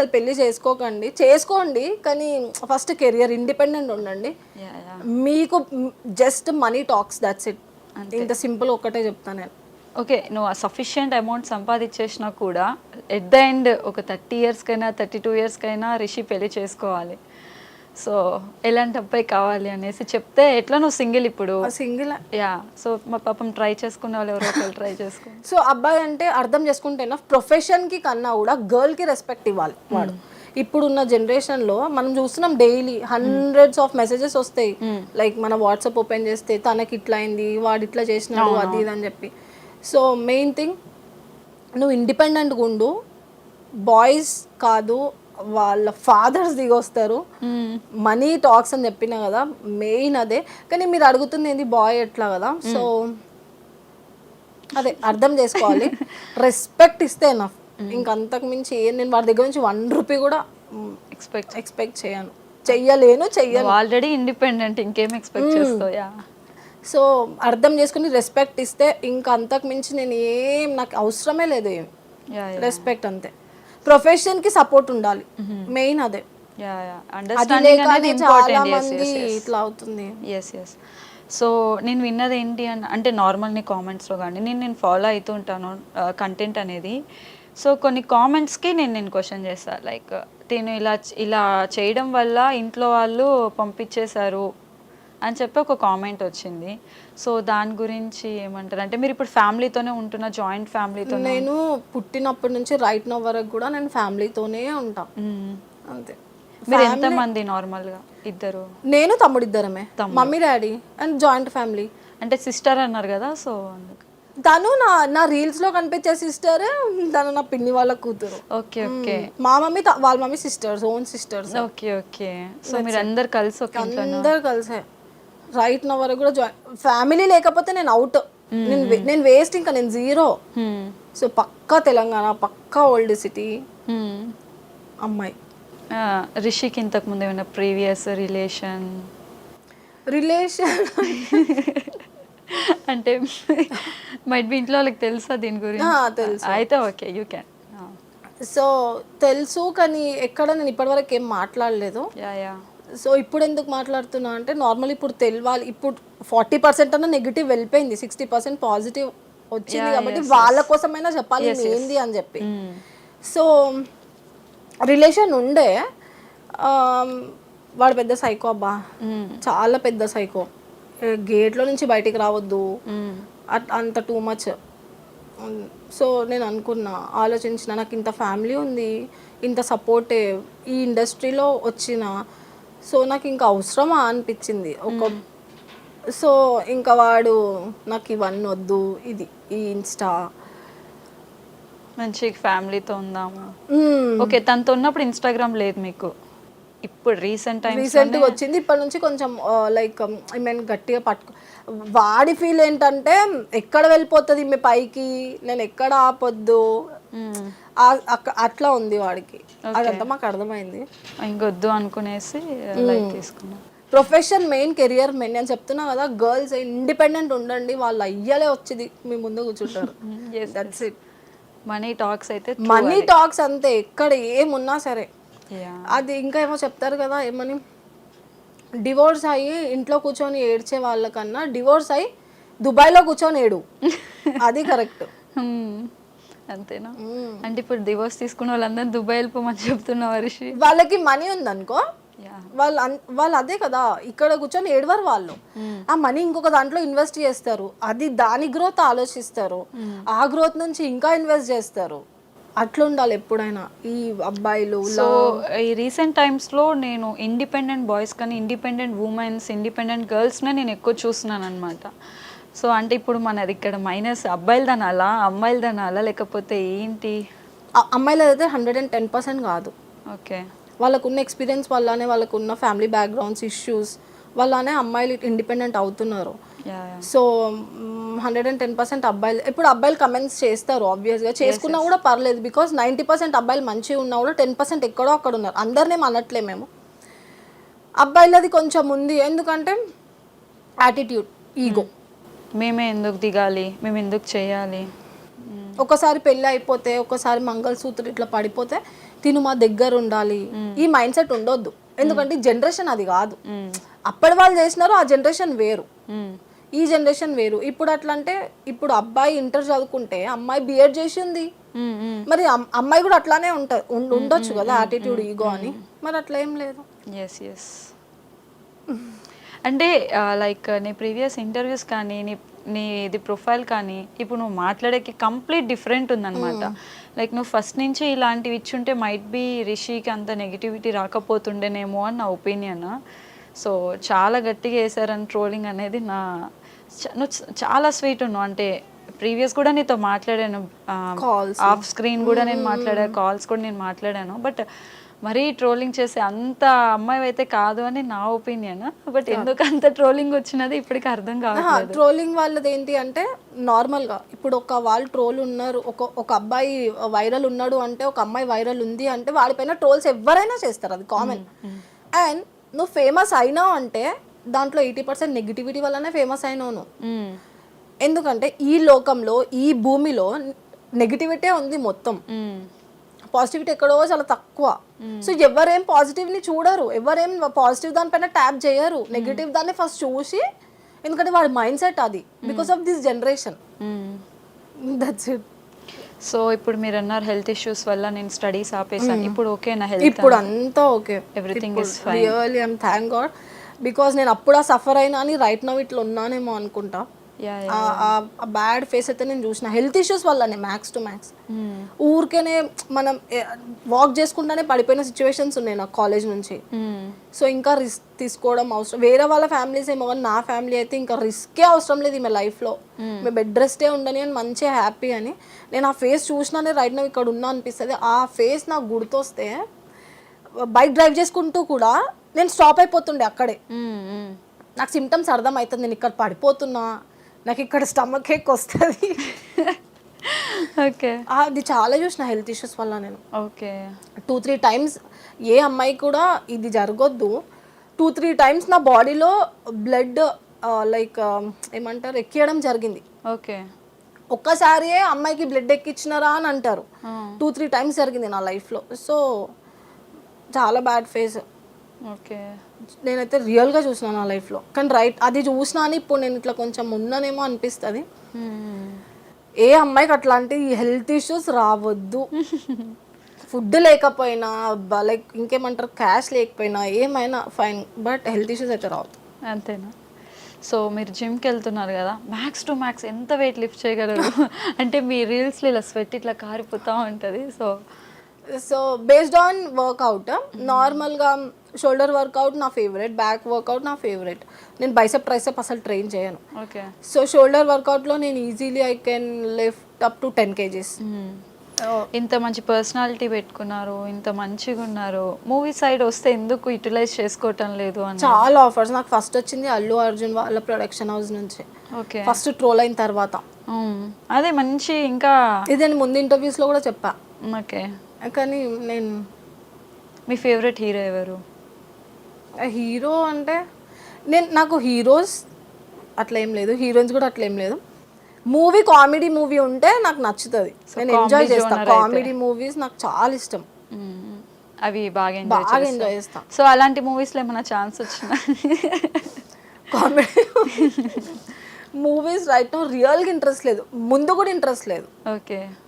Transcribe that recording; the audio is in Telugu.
అసలు పెళ్ళి చేసుకోకండి. చేసుకోండి కానీ ఫస్ట్ కెరియర్ ఇండిపెండెంట్ ఉండండి. మీకు just money talks that's it ఇంత సింపుల్ ఒక్కటే చెప్తాను నేను. ఓకే నువ్వు సఫిషియంట్ అమౌంట్ సంపాదించేసినా కూడా ఎట్ ద ఎండ్ ఒక థర్టీ ఇయర్స్కైనా థర్టీ టూ ఇయర్స్కైనా రిషి పెళ్ళి చేసుకోవాలి. సో ఎలాంటి అబ్బాయి కావాలి అనేసి చెప్తే ఎట్లా నువ్వు సింగిల్ ఇప్పుడు? సింగిల్ యా సో మా పాపం ట్రై చేసుకునే వాళ్ళు ఎవరో ఒకరు ట్రై చేసుకో. సో అబ్బాయి అంటే అర్థం చేసుకుంటే ప్రొఫెషన్కి కన్నా కూడా గర్ల్కి రెస్పెక్ట్ ఇవ్వాలి వాడు. ఇప్పుడున్న జనరేషన్లో మనం చూస్తున్నాం డైలీ హండ్రెడ్స్ ఆఫ్ మెసేజెస్ వస్తాయి. లైక్ మన వాట్సాప్ ఓపెన్ చేస్తే తనకి ఇట్లా అయింది వాడు ఇట్లా చేసినాడు అది ఇది అని చెప్పి. సో మెయిన్ థింగ్ నువ్వు ఇండిపెండెంట్గా ఉండు బాయ్స్ కాదు వాళ్ళ ఫాదర్స్ దిగొస్తారు. మనీ టాక్స్ అని చెప్పిన కదా మెయిన్ అదే. కానీ మీరు అడుగుతుంది ఏంది బాయ్ ఎట్లా కదా. సో అదే అర్థం చేసుకోవాలి. రెస్పెక్ట్ ఇస్తే ఎనఫ్ ఇంకంతకు మించి ఏం నేను వాడి దగ్గర నుంచి వన్ రూపీ కూడా ఎక్స్పెక్ట్ ఎక్స్పెక్ట్ చేయను. చెయ్యలేను చెయ్యను. ఆల్రెడీ ఇండిపెండెంట్ ఇంకేం ఎక్స్పెక్ట్ చేస్తావు యా. సో అర్థం చేసుకుని రెస్పెక్ట్ ఇస్తే ఇంకా అంతకు మించి నేను ఏం నాకు అవసరమే లేదు ఏం. రెస్పెక్ట్ అంతే. ప్రొఫెషన్కి సపోర్ట్ ఉండాలి. మెయిన్ అదే. చాలా మంది ఇట్లా అవుతుంది. ఎస్ ఎస్ సో నేను విన్నది ఏంటి అని అంటే నార్మల్ నీ కామెంట్స్లో కానీ నేను నేను ఫాలో అవుతూ ఉంటాను కంటెంట్ అనేది. సో కొన్ని కామెంట్స్కి నేను నేను క్వశ్చన్ చేస్తాను లైక్ నేను ఇలా ఇలా చేయడం వల్ల ఇంట్లో వాళ్ళు పంపించేశారు అని చెప్పి ఒక కామెంట్ వచ్చింది. సో దాని గురించి ఏమంటారు? అంటే మీరు ఇప్పుడు ఫ్యామిలీతోనే ఉంటున్న జాయింట్ ఫ్యామిలీతో నేను పుట్టినప్పటి నుంచి రైట్ నో వరకు కూడా నేను ఫ్యామిలీతోనే ఉంటా. అంతే. మీరు ఎంతమంది నార్మల్గా? ఇద్దరు? నేను తమ్ముడు. ఇద్దరమే mummy daddy and joint family. అంటే సిస్టర్ అన్నారు కదా సో తను నా నా రీల్స్లో కనిపించే సిస్టర్ తను నా పిన్ని వాళ్ళ కూతురు. Okay okay. మా మమ్మీ వాళ్ళ mummy sisters own sisters okay okay. So మీరు అందరు కలిసి అందరు కలిసే. రైట్ నా వరకు కూడా జాయిన్ ఫ్యామిలీ లేకపోతే నేను అవుట్ నేను నేను వేస్ట్ ఇంకా నేను జీరో సో పక్కా తెలంగాణ పక్కా ఓల్డ్ సిటీ అమ్మాయి. రిషికి ఇంతకు ముందు ఏమైనా ప్రీవియస్ రిలేషన్ రిలేషన్ అంటే మైట్ బి ఇంట్లో వాళ్ళకి తెలుసా దీని గురించి? తెలుసు. అయితే ఓకే యూ క్యాన్ సో తెలుసు కానీ ఎక్కడ నేను ఇప్పటివరకు ఏం మాట్లాడలేదు. యా యా సో ఇప్పుడు ఎందుకు మాట్లాడుతున్నా అంటే నార్మల్ ఇప్పుడు తెలియాలి ఇప్పుడు ఫార్టీ పర్సెంట్ అన్న నెగిటివ్ వెళ్ళిపోయింది సిక్స్టీ పర్సెంట్ పాజిటివ్ వచ్చింది కాబట్టి వాళ్ళ కోసమైనా చెప్పాలి ఏంది అని చెప్పి. సో రిలేషన్ ఉండే వాడు పెద్ద సైకో అబ్బా. చాలా పెద్ద సైకో గేట్లో నుంచి బయటికి రావద్దు. అట్- అంత టూ మచ్ సో నేను అనుకున్నా ఆలోచించిన నాకు ఇంత ఫ్యామిలీ ఉంది ఇంత సపోర్టివ్ ఈ ఇండస్ట్రీలో వచ్చిన సో నాకు ఇంకా అవసరమా అనిపించింది ఒక సో ఇంకా వాడు నాకు ఇవన్నీ వద్దు ఇది ఈ ఇన్స్టా. మంచి ఫ్యామిలీతో ఉందాము. ఓకే తనతో ఉన్నప్పుడు ఇన్స్టాగ్రామ్ లేదు మీకు? ఇప్పుడు రీసెంట్ రీసెంట్గా వచ్చింది ఇప్పటి నుంచి కొంచెం లైక్ ఐ మీన్ గట్టిగా పట్టుకో వాడి ఫీల్ ఏంటంటే ఎక్కడ వెళ్ళిపోతుంది మీ పైకి నేను ఎక్కడ ఆపొద్దు. అక్క- అట్లా ఉంది వాడికి. అదంతా మాకు అర్థమైంది. ఇంకొద్దు అనుకునేసి తీసుకున్నా. ప్రొఫెషన్ మెయిన్ కెరియర్ మెయిన్ నేను చెప్తున్నా కదా గర్ల్స్ ఇండిపెండెంట్ ఉండండి వాళ్ళు అయ్యలే వచ్చేది మీ ముందు కూర్చుంటారు. దట్స్ ఇట్ మనీ టాక్స్ అయితే మనీ టాక్స్ అంతే ఎక్కడ ఏమున్నా సరే. అది ఇంకా ఏమో చెప్తారు కదా ఏమని? డివోర్స్ అయ్యి ఇంట్లో కూర్చొని ఏడ్చే వాళ్ళకన్నా డివోర్స్ అయ్యి దుబాయ్లో కూర్చొని ఏడు. అది కరెక్ట్. అంతేనా? అంటే ఇప్పుడు డివోర్స్ తీసుకున్న వాళ్ళందరూ దుబాయ్ వెళ్ళిపోమని చెప్తున్నావు రిషి వాళ్ళకి మనీ ఉందనుకో వాళ్ళు వాళ్ళు అదే కదా ఇక్కడ కూర్చొని ఏడవరు వాళ్ళు. ఆ మనీ ఇంకొక దాంట్లో ఇన్వెస్ట్ చేస్తారు. అది దాని గ్రోత్ ఆలోచిస్తారు. ఆ గ్రోత్ నుంచి ఇంకా ఇన్వెస్ట్ చేస్తారు. అట్లా ఉండాలి ఎప్పుడైనా ఈ అబ్బాయిలు సో ఈ రీసెంట్ టైమ్స్లో నేను ఇండిపెండెంట్ బాయ్స్ కానీ ఇండిపెండెంట్ ఉమెన్స్ ఇండిపెండెంట్ గర్ల్స్నే నేను ఎక్కువ చూస్తున్నాను అనమాట సో అంటే ఇప్పుడు మనది ఇక్కడ మైనస్ అబ్బాయిలు దనాలా అమ్మాయిలు దనాలా లేకపోతే ఏంటి? అమ్మాయిలు అయితే హండ్రెడ్ అండ్ టెన్ పర్సెంట్ కాదు. ఓకే. వాళ్ళకున్న ఎక్స్పీరియన్స్ వల్లనే వాళ్ళకున్న ఫ్యామిలీ బ్యాక్గ్రౌండ్స్ ఇష్యూస్ వల్లనే అమ్మాయిలు ఇండిపెండెంట్ అవుతున్నారు. So hundred and ten percent అబ్బాయిలు ఇప్పుడు అబ్బాయిలు కమెంట్స్ చేస్తారు ఆబ్వియస్గా చేసుకున్నా కూడా పర్లేదు బికాస్ నైంటీ పర్సెంట్ అబ్బాయిలు మంచిగా ఉన్నా కూడా టెన్ పర్సెంట్ ఎక్కడో అక్కడ ఉన్నారు. అందరినేం అనట్లే మేము. అబ్బాయిలది కొంచెం ఉంది ఎందుకంటే యాటిట్యూడ్ ఈగో మేమే ఎందుకు దిగాలి మేము ఎందుకు చేయాలి? ఒకసారి పెళ్ళి అయిపోతే ఒకసారి మంగళసూత్రం ఇట్లా పడిపోతే తిను మా దగ్గర ఉండాలి. ఈ మైండ్ సెట్ ఉండొద్దు. ఎందుకంటే జనరేషన్ అది కాదు. అప్పటి వాళ్ళు చేసినారు ఆ జనరేషన్ వేరు. ఈ జనరేషన్ వేరు. ఇప్పుడు అట్లా అంటే ఇప్పుడు అబ్బాయి ఇంటర్ చదువుకుంటే అమ్మాయి బిఎడ్ చేసింది. మరి అమ్- అమ్మాయి కూడా అట్లానే ఉంట ఉం- ఉండొచ్చు కదా యాటిట్యూడ్ ఈగో అని. మరి అట్లా ఏం లేదు. ఎస్ ఎస్ అంటే లైక్ నీ ప్రీవియస్ ఇంటర్వ్యూస్ కానీ నీ నీ ఇది ప్రొఫైల్ కానీ ఇప్పుడు నువ్వు మాట్లాడేకి కంప్లీట్ డిఫరెంట్ ఉందన్నమాట. లైక్ నువ్వు ఫస్ట్ నుంచి ఇలాంటివి ఇచ్చుంటే మైట్ బి రిషికి అంత నెగిటివిటీ రాకపోతుండేనేమో అని నా ఒపీనియన్ సో చాలా గట్టిగా వేసారని ట్రోలింగ్ అనేది నా నువ్వు చాలా స్వీట్ ఉన్నావు. అంటే ప్రీవియస్ కూడా నీతో మాట్లాడాను. ఆఫ్ స్క్రీన్ కూడా నేను మాట్లాడాను కాల్స్ కూడా నేను మాట్లాడాను. బట్ మరీ ట్రోలింగ్ చేసే అంత అమ్మాయి అయితే కాదు అని నా ఒపీనియన్. బట్ ఎందుకు అంత ట్రోలింగ్ వచ్చినది ఇప్పటికి అర్థం కావట్లేదు. ట్రోలింగ్ వాళ్ళది ఏంటి అంటే నార్మల్గా ఇప్పుడు ఒక వాళ్ళు ట్రోల్ ఉన్నారు ఒక ఒక అబ్బాయి వైరల్ ఉన్నాడు అంటే ఒక అమ్మాయి వైరల్ ఉంది అంటే వాడిపైన ట్రోల్స్ ఎవరైనా చేస్తారు. అది కామన్. అండ్ నువ్వు ఫేమస్ అయినావు అంటే దాంట్లో ఎయిటీ పర్సెంట్ నెగిటివిటీ వల్లనే ఫేమస్ మ్మ్. ఎందుకంటే ఈ లోకంలో ఈ భూమిలో నెగిటివిటీ ఉంది మొత్తం. పాజిటివిటీ ఎక్కడో చాలా తక్కువ. సో ఎవరేం పాజిటివ్ని చూడరు. ఎవరేం పాజిటివ్ దానిపైన ట్యాప్ చేయరు. నెగిటివ్ దాన్ని ఫస్ట్ చూసి ఎందుకంటే వాడి మైండ్ సెట్ అది because of this generation. That's it so ఇప్పుడు మీరు అన్నారు హెల్త్ ఇష్యూస్ వల్ల నేను స్టడీస్ ఆపేసాను ఇప్పుడు ఓకే నా హెల్త్ ఇప్పుడు అంతా? Okay Everything is really I'm thank God because నేను అప్పుడు ఆ సఫర్ అయినా అని రైట్ నవ్ ఇట్లా ఉన్నానేమో అనుకుంటా. ఆ బ్యాడ్ ఫేస్ అయితే నేను చూసిన. హెల్త్ ఇష్యూస్ వల్లనే మ్యాక్స్ టు మ్యాక్స్ ఊరికేనే మనం వాక్ చేసుకుంటానే పడిపోయిన సిచ్యువేషన్స్ ఉన్నాయి నాకు కాలేజ్ నుంచి. సో ఇంకా రిస్క్ తీసుకోవడం అవసరం. వేరే వాళ్ళ ఫ్యామిలీస్ ఏమో కానీ నా ఫ్యామిలీ అయితే ఇంకా రిస్కే అవసరం లేదు ఈమె లైఫ్లో మేము బెడ్ రెస్టే ఉండని అని మంచిగా హ్యాపీ అని. నేను ఆ ఫేస్ చూసినానే రైట్ నా ఇక్కడ ఉన్నా అనిపిస్తుంది. ఆ ఫేస్ నాకు గుర్తొస్తే బైక్ డ్రైవ్ చేసుకుంటూ కూడా నేను స్టాప్ అయిపోతుండే అక్కడే. నాకు సిమ్టమ్స్ అర్థమవుతుంది నేను ఇక్కడ పడిపోతున్నా నాకు ఇక్కడ స్టమక్ ఎక్ వస్తుంది. ఓకే. అది చాలా చూసిన హెల్త్ ఇష్యూస్ వల్ల నేను. ఓకే. టూ త్రీ టైమ్స్ ఏ అమ్మాయి కూడా ఇది జరగొద్దు. టూ త్రీ టైమ్స్ నా బాడీలో బ్లడ్ లైక్ ఏమంటారు ఎక్కియడం జరిగింది. ఓకే. ఒక్కసారియే అమ్మాయికి బ్లడ్ ఎక్కించినారా అని అంటారు. టూ త్రీ టైమ్స్ జరిగింది నా లైఫ్లో సో చాలా బ్యాడ్ ఫేస్ ఓకే. నేనైతే రియల్గా చూసిన నా లైఫ్లో కానీ రైట్ అది చూసినా అని ఇప్పుడు నేను ఇట్లా కొంచెం ఉన్నానేమో అనిపిస్తుంది. ఏ అమ్మాయికి అట్లాంటి హెల్త్ ఇష్యూస్ రావద్దు. ఫుడ్ లేకపోయినా లైక్ ఇంకేమంటారు క్యాష్ లేకపోయినా ఏమైనా ఫైన్ బట్ హెల్త్ ఇష్యూస్ అయితే రావద్దు. అంతేనా? సో మీరు జిమ్కి వెళ్తున్నారు కదా మ్యాక్స్ టు మ్యాక్స్ ఎంత వెయిట్ లిఫ్ట్ చేయగలరు? అంటే మీ రీల్స్లో ఇలా స్వెట్ ఇట్లా కారిపోతూ ఉంటుంది. So so based on workout నార్మల్గా షోల్డర్ వర్కౌట్ నా ఫేవరెట్ బ్యాక్ వర్కౌట్ నా ఫేవరెట్ నేను బైసెప్ ట్రైసెప్ అసలు ట్రైన్ చేయను. ఓకే సో షోల్డర్ వర్కౌట్లో నేను easily I can lift up to ten kgs ఇంత మంచి పర్సనాలిటీ పెట్టుకున్నారు ఇంత మంచిగా ఉన్నారు. మూవీ సైడ్ వస్తే ఎందుకు యూటిలైజ్ చేసుకోవటం లేదు అని చాలా ఆఫర్స్ నాకు ఫస్ట్ వచ్చింది అల్లు అర్జున్ వాళ్ళ ప్రొడక్షన్ హౌస్ నుంచి. ఓకే ఫస్ట్ ట్రోల్ అయిన తర్వాత. అదే మంచి ఇంకా ఇది ముందు ఇంటర్వ్యూస్లో కూడా చెప్పా. ఓకే కానీ నేను మీ ఫేవరెట్ హీరో ఎవరు? హీరో అంటే నేను నాకు హీరోస్ అట్లా ఏం లేదు హీరోయిన్స్ కూడా అట్లా ఏం లేదు. మూవీ కామెడీ మూవీ ఉంటే నాకు నచ్చుతుంది. నేను ఎంజాయ్ చేస్తాను. కామెడీ మూవీస్ నాకు చాలా ఇష్టం. అవి బాగా ఎంజాయ్ బాగా ఎంజాయ్ చేస్తా. సో అలాంటి మూవీస్లో ఏమైనా ఛాన్స్ వచ్చిందా? కామెడీ మూవీస్ రైట్ నో రియల్గా ఇంట్రెస్ట్ లేదు. ముందు కూడా ఇంట్రెస్ట్ లేదు. ఓకే